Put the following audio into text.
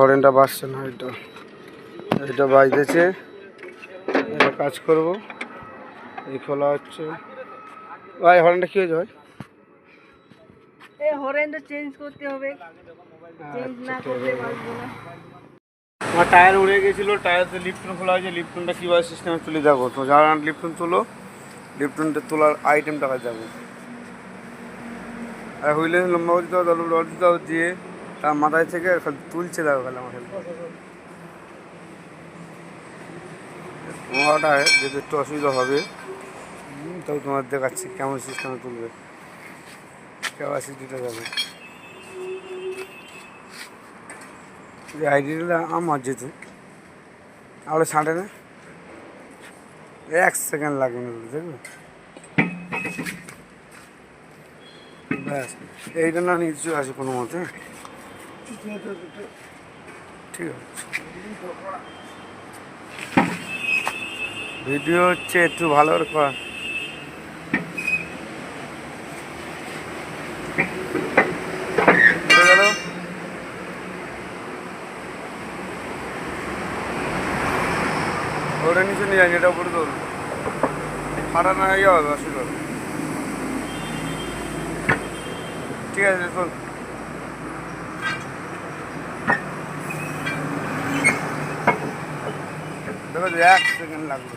হরেনটা বাজছে না এটা এটা বাজতেছে। এটা কাজ করব। এই খোলা হচ্ছে। ভাই হরেনটা কী হয়েছে ভাই? এই হরেনটা চেঞ্জ করতে হবে। চেঞ্জ না করলে না। আমার টায়ার উড়ে গেছিল টায়ারতে খোলা হয়েছে। কীভাবে সিস্টেমে তুলে দেখো তো যারা লিফটন তোলো লিফটনটা তোলার আইটেমটা কাজ যাব আর হুইলে লম্বা করে দিতে হবে দল দিতে হবে দিয়ে তার মাথায় থেকে তুলছে দেখো খালি আমার পোহাটা যদি একটু অসুবিধা হবে তাও তোমার দেখাচ্ছি কেমন সিস্টেমে তুলবে। ক্যাপাসিটিটা যাবে যে আইডিয়াটা আমার যেহেতু আমরা ছাঁটে না। এক সেকেন্ড লাগবে না দেখবে? ব্যাস। এইটা না নিচু আছে কোনো মতে। ভিডিও হচ্ছে একটু ভালো করে ওটা নিচে নিয়ে যান এটা উপরে তোল। না হয়ে যাবে অসুবিধা হবে। ঠিক আছে, তোল। যে এক সেকেন্ড লাগবে।